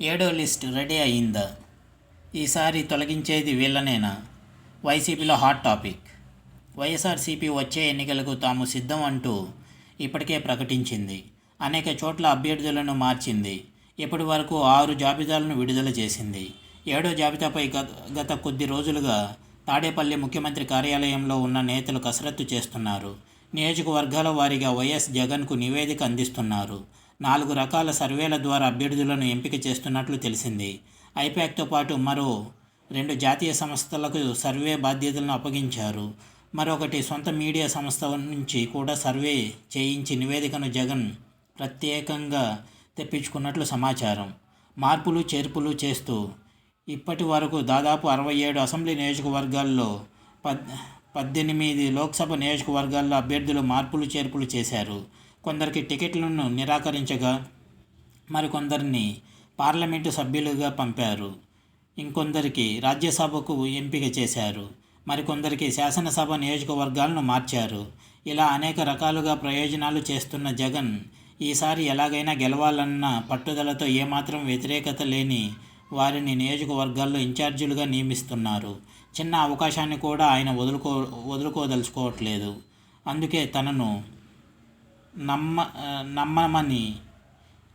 ఏడో list ready అయిందా ఈసారి తొలగించేది వీళ్ళనేనా? వైసీపీలో హాట్ టాపిక్. వైఎస్ఆర్సీపీ వచ్చే ఎన్నికలకు తాము సిద్ధం అంటూ ఇప్పటికే ప్రకటించింది. అనేక చోట్ల అభ్యర్థులను మార్చింది. ఇప్పటి వరకు ఆరు జాబితాలను విడుదల చేసింది. ఏడో జాబితాపై గత గత కొద్ది రోజులుగా తాడేపల్లి ముఖ్యమంత్రి కార్యాలయంలో ఉన్న నేతలు కసరత్తు చేస్తున్నారు. నియోజకవర్గాల వారీగా వైఎస్ జగన్కు నివేదిక అందిస్తున్నారు. నాలుగు రకాల సర్వేల ద్వారా అభ్యర్థులను ఎంపిక చేస్తున్నట్లు తెలిసింది. ఐపాక్తో పాటు మరో రెండు జాతీయ సంస్థలకు సర్వే బాధ్యతలను అప్పగించారు. మరొకటి సొంత మీడియా సంస్థ నుంచి కూడా సర్వే చేయించి నివేదికను జగన్ ప్రత్యేకంగా తెప్పించుకున్నట్లు సమాచారం. మార్పులు చేర్పులు చేస్తూ ఇప్పటి వరకు దాదాపు అరవై ఏడు అసెంబ్లీ నియోజకవర్గాల్లో పద్ పద్దెనిమిది లోక్సభ నియోజకవర్గాల్లో అభ్యర్థులు మార్పులు చేర్పులు చేశారు. కొందరికి టికెట్లను నిరాకరించగా మరికొందరిని పార్లమెంటు సభ్యులుగా పంపారు. ఇంకొందరికి రాజ్యసభకు ఎంపిక చేశారు. మరికొందరికి శాసనసభ నియోజకవర్గాలను మార్చారు. ఇలా అనేక రకాలుగా ప్రయోజనాలు చేస్తున్న జగన్ ఈసారి ఎలాగైనా గెలవాలన్న పట్టుదలతో ఏమాత్రం వ్యతిరేకత లేని వారిని నియోజకవర్గాల్లో ఇన్ఛార్జీలుగా నియమిస్తున్నారు. చిన్న అవకాశాన్ని కూడా ఆయన వదులుకో వదులుకోదలుచుకోవట్లేదు. అందుకే తనను నమ్మ నమ్మమని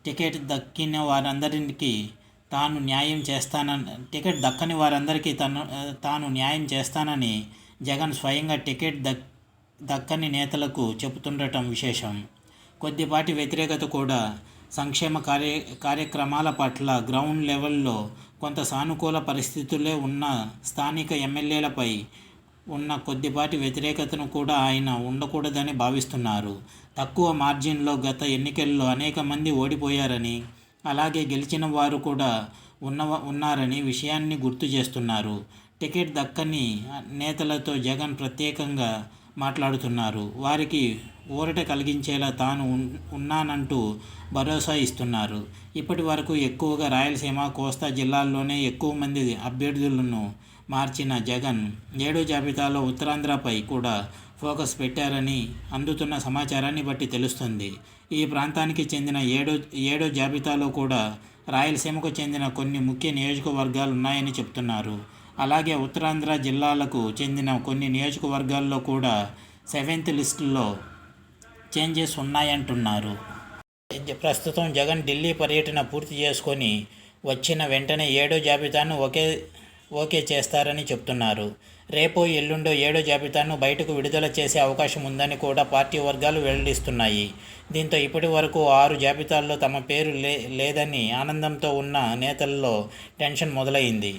టికెట్ దక్కిన వారందరికీ తాను న్యాయం చేస్తానని టికెట్ దక్కని వారందరికీ తను తాను న్యాయం చేస్తానని జగన్ స్వయంగా టికెట్ దక్ దక్కని నేతలకు చెబుతుండటం విశేషం. కొద్దిపాటి వ్యతిరేకత కూడా సంక్షేమ కార్య కార్యక్రమాల పట్ల గ్రౌండ్ లెవెల్లో కొంత సానుకూల పరిస్థితులే ఉన్న స్థానిక ఎమ్మెల్యేలపై ఉన్న కొద్దిపాటి వ్యతిరేకతను కూడా ఆయన ఉండకూడదని భావిస్తున్నారు. తక్కువ మార్జిన్లో గత ఎన్నికల్లో అనేక మంది ఓడిపోయారని అలాగే గెలిచిన వారు కూడా ఉన్న ఉన్నారని విషయాన్ని గుర్తు చేస్తున్నారు. టికెట్ దక్కని నేతలతో జగన్ ప్రత్యేకంగా మాట్లాడుతున్నారు. వారికి ఊరట కలిగించేలా తాను ఉన్నానంటూ భరోసా ఇస్తున్నారు. ఇప్పటి వరకు ఎక్కువగా రాయలసీమ కోస్తా జిల్లాల్లోనే ఎక్కువ మంది అభ్యర్థులను మార్చిన జగన్ ఏడో జాబితాలో ఉత్తరాంధ్రపై కూడా ఫోకస్ పెట్టారని అందుతున్న సమాచారాన్ని బట్టి తెలుస్తుంది. ఈ ప్రాంతానికి చెందిన ఏడో ఏడో జాబితాలో కూడా రాయలసీమకు చెందిన కొన్ని ముఖ్య నియోజకవర్గాలు ఉన్నాయని చెప్తున్నారు. అలాగే ఉత్తరాంధ్ర జిల్లాలకు చెందిన కొన్ని నియోజకవర్గాల్లో కూడా సెవెంత్ లిస్టులో చేంజెస్ ఉన్నాయంటున్నారు. ప్రస్తుతం జగన్ ఢిల్లీ పర్యటన పూర్తి చేసుకొని వచ్చిన వెంటనే ఏడో జాబితాను ఒకే ఓకే చేస్తారని చెప్తున్నారు. రేపో ఎల్లుండో ఏడో జాబితాను బయటకు విడుదల చేసే అవకాశం ఉందని కూడా పార్టీ వర్గాలు వెల్లడిస్తున్నాయి. దీంతో ఇప్పటి వరకు ఆరు జాబితాల్లో తమ పేరు లే లేదని ఆనందంతో ఉన్న నేతల్లో టెన్షన్ మొదలైంది.